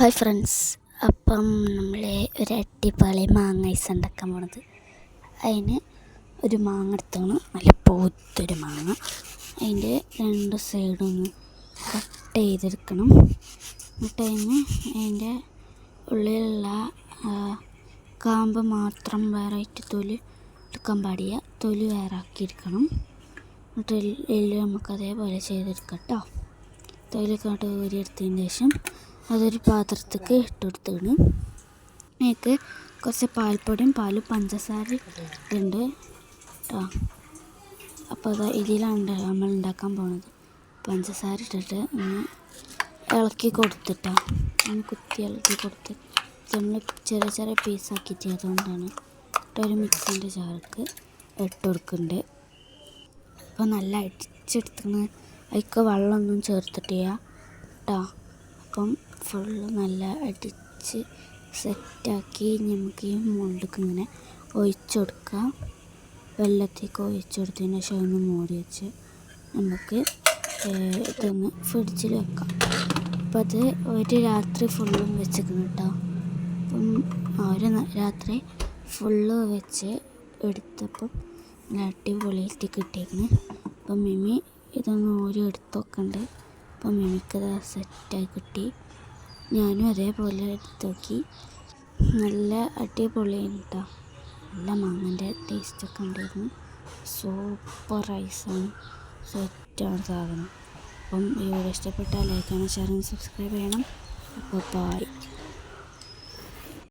Hi friends അപ്പം നമ്മൾ ഒരു അടിപൊളി മാങ്ങ ഐസ് ഉണ്ടാക്കാൻ പോണത്. അതിന് ഒരു മാങ്ങ എടുത്താണ്. നല്ല പൂത്തൊരു മാങ്ങ. അതിന്റെ രണ്ട് സൈഡൊന്ന് കട്ട് ചെയ്തെടുക്കണം. എന്നിട്ട് അതിന് അതിന്റെ ഉള്ളിലുള്ള കാമ്പ് മാത്രം വേറെ ആയിട്ട് തൊലി എടുക്കാൻ പാടില്ല. തൊലി വേറെ ആക്കിയെടുക്കണം എന്നിട്ട് എല്ലാം നമുക്ക് അതേപോലെ ചെയ്തെടുക്കാം കേട്ടോ തൊലിക്കാട്ട് ഊരിയെടുത്തതിന് ശേഷം അതൊരു പാത്രത്തേക്ക് ഇട്ട് ഇട്ടെടുത്തിട്ട് അതിലേക്ക് കുറച്ച് പാൽപ്പൊടിയും പാലും പഞ്ചസാര ഇട്ടുണ്ട് കേട്ടോ. അപ്പോൾ അത് ഇതിലാണ് നമ്മൾ ഉണ്ടാക്കാൻ പോണത്. പഞ്ചസാര ഇട്ടിട്ട് ഒന്ന് ഇളക്കി കൊടുത്തിട്ടോ. ഒന്ന് കുത്തി ഇളക്കി കൊടുത്ത് നമ്മൾ ചെറിയ ചെറിയ പീസാക്കിയിട്ട് അതുകൊണ്ടാണ് എന്നിട്ട് ഒരു മിക്സിന്റെ ജാർക്ക് ഇട്ട് കൊടുക്കുന്നുണ്ട് അപ്പോൾ നല്ല അടിച്ചെടുത്തുന്ന അതിക്ക് വെള്ളമൊന്നും ചേർത്തിട്ടില്ല കേട്ടോ. അപ്പം ഫുള്ള് നല്ല അടിച്ച് സെറ്റാക്കി നമുക്ക് ഈ മുകളിലേക്ക് ഇങ്ങനെ ഒഴിച്ചു കൊടുക്കാം. വെള്ളത്തേക്ക് ഒഴിച്ചു കൊടുത്തതിന് ശേഷം ഒന്ന് മൂടി വെച്ച് നമുക്ക് ഇതൊന്ന് ഫ്രിഡ്ജിൽ വെക്കാം. അപ്പം അത് ഒരു രാത്രി ഫുള്ളും വെച്ചിരിക്കണം കേട്ടോ അപ്പം ഒരു രാത്രി ഫുള്ള് വെച്ച് എടുത്തപ്പം നല്ല അടിപൊളിയായിട്ട് കിട്ടിയേക്കണ്. അപ്പം മിമി ഇതൊന്ന് ഊരി എടുത്തു വെക്കണ്ട്. അപ്പം മിമിക്കത് സെറ്റായി കിട്ടി. ഞാനും അതേപോലെ എടുത്ത് നോക്കി നല്ല അടിപൊളിയാണ് കേട്ടോ നല്ല മാങ്ങന്റെ ടേസ്റ്റൊക്കെ ഉണ്ടായിരുന്നു. സൂപ്പർ റൈസാണ് സെറ്റാണ് സാധനം. അപ്പം വീഡിയോ ഇഷ്ടപ്പെട്ടാൽ ലൈക്ക് ചെയ്യണം ഷെയർ ചെയ്യണം സബ്സ്ക്രൈബ് ചെയ്യണം. അപ്പോൾ ബായ്